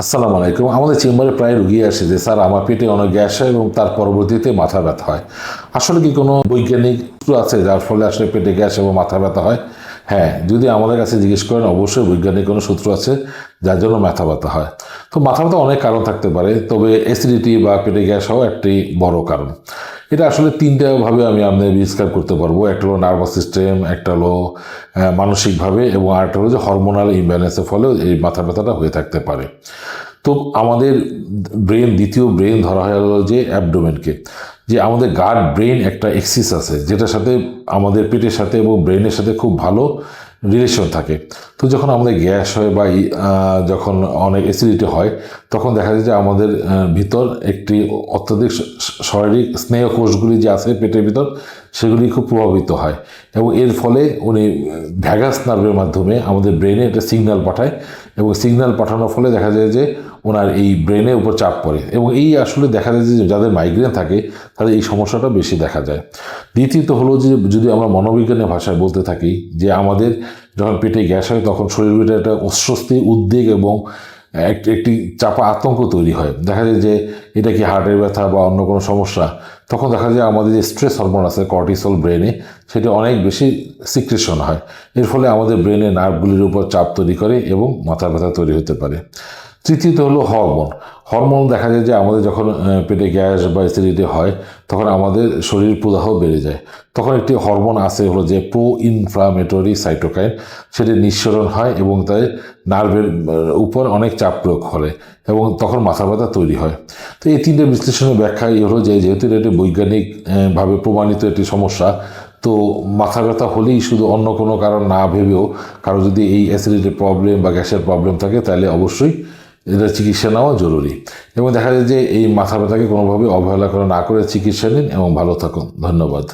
আসসালামু আলাইকুম। আমাদের চেম্বারে প্রায় রুগী আসে যে, স্যার, আমার পেটে অনেক গ্যাস হয় এবং তার পরবর্তীতে মাথা ব্যথা হয়। আসলে কি কোনো বৈজ্ঞানিক আছে যার ফলে আসলে পেটে গ্যাস এবং মাথা ব্যথা হয়? হ্যাঁ যদি আমাদের কাছে জিজ্ঞেস করেন, অবশ্যই বৈজ্ঞানিক কোনো সূত্র আছে যার জন্য মাথা ব্যথা হয়। তো মাথা ব্যথা অনেক কারণ থাকতে পারে, তবে অ্যাসিডিটি বা পেটে গ্যাস হওয়া একটি বড় কারণ। এটা আসলে তিনটা ভাবে আমি আপনাদের ডিসক্রাইব করতে পারব। একটা হলো নার্ভাস সিস্টেম একটা হলো মানসিকভাবে এবং আরেকটা হলো যে হরমোনাল ইমব্যালেন্সের ফলে এই মাথা ব্যথাটা হয়ে থাকতে পারে। তো আমাদের ব্রেন, দ্বিতীয় ব্রেন ধরা হয় হলো যে অ্যাবডোমেনকে যে আমাদের গার্ড ব্রেন একটা এক্সিস আছে, যেটার সাথে আমাদের পেটের সাথে এবং ব্রেনের সাথে খুব ভালো রিলেশন থাকে। তো যখন আমাদের গ্যাস হয় বা যখন অনেক অ্যাসিডিটি হয়, তখন দেখা যায় যে আমাদের ভিতর একটি অত্যধিক শারীরিক স্নেহ কোষগুলি যে আছে পেটের ভিতর, সেগুলি খুব প্রভাবিত হয়। এবং এর ফলে উনি ভ্যাগাস নার্ভের মাধ্যমে আমাদের ব্রেনে একটা সিগন্যাল পাঠায় এবং সিগন্যাল পাঠানোর ফলে দেখা যায় যে ওনার এই ব্রেনের উপর চাপ পড়ে। এবং এই আসলে দেখা যায় যে যাদের মাইগ্রেন থাকে, তাদের এই সমস্যাটা বেশি দেখা যায়। দ্বিতীয়ত হলো যে যদি আমরা মনোবিজ্ঞানের ভাষায় বলতে থাকি যে আমাদের যখন পেটে গ্যাস হয়, তখন শরীরের একটা অস্বস্তি উদ্বেগ এবং এক- একটি চাপা আতঙ্ক তৈরি হয়। দেখা যায় যে এটা কি হার্টের ব্যথা বা অন্য কোনো সমস্যা? তখন দেখা যায় আমাদের যে স্ট্রেস হরমোন আছে কর্টিসল ব্রেনে সেটা অনেক বেশি সিক্রেশন হয়। এর ফলে আমাদের ব্রেনে নার্ভগুলির উপর চাপ তৈরি করে এবং মাথা ব্যথা তৈরি হতে পারে। তৃতীয়ত হলো হরমোন হরমোন দেখা যায় যে আমাদের যখন পেটে গ্যাস বা অ্যাসিডিটি হয় তখন আমাদের শরীর প্রদাহ বেড়ে যায়। তখন একটি হরমোন আছে হলো যে প্রো ইনফ্লামেটরি সাইটোকাইন সেটি নিঃসরণ হয় এবং তাই নার্ভের উপর অনেক চাপ প্রয়োগ করে এবং তখন মাথা ব্যথা তৈরি হয়। তো এই তিনটে বিশ্লেষণের ব্যাখ্যা এই হলো যে যেহেতু এটা একটি বৈজ্ঞানিক আহ, ভাবে প্রমাণিত একটি সমস্যা তো মাথা ব্যথা হলেই শুধু অন্য কোনো কারণ না ভেবেও কারও যদি এই অ্যাসিডিটির প্রবলেম বা গ্যাসের প্রবলেম থাকে তাহলে অবশ্যই এটা চিকিৎসা নেওয়া জরুরি। এবং দেখা যায় যে এই মাথা ব্যথাকে কোনোভাবে অবহেলা করা না করে চিকিৎসা নিন এবং ভালো থাকুন। ধন্যবাদ।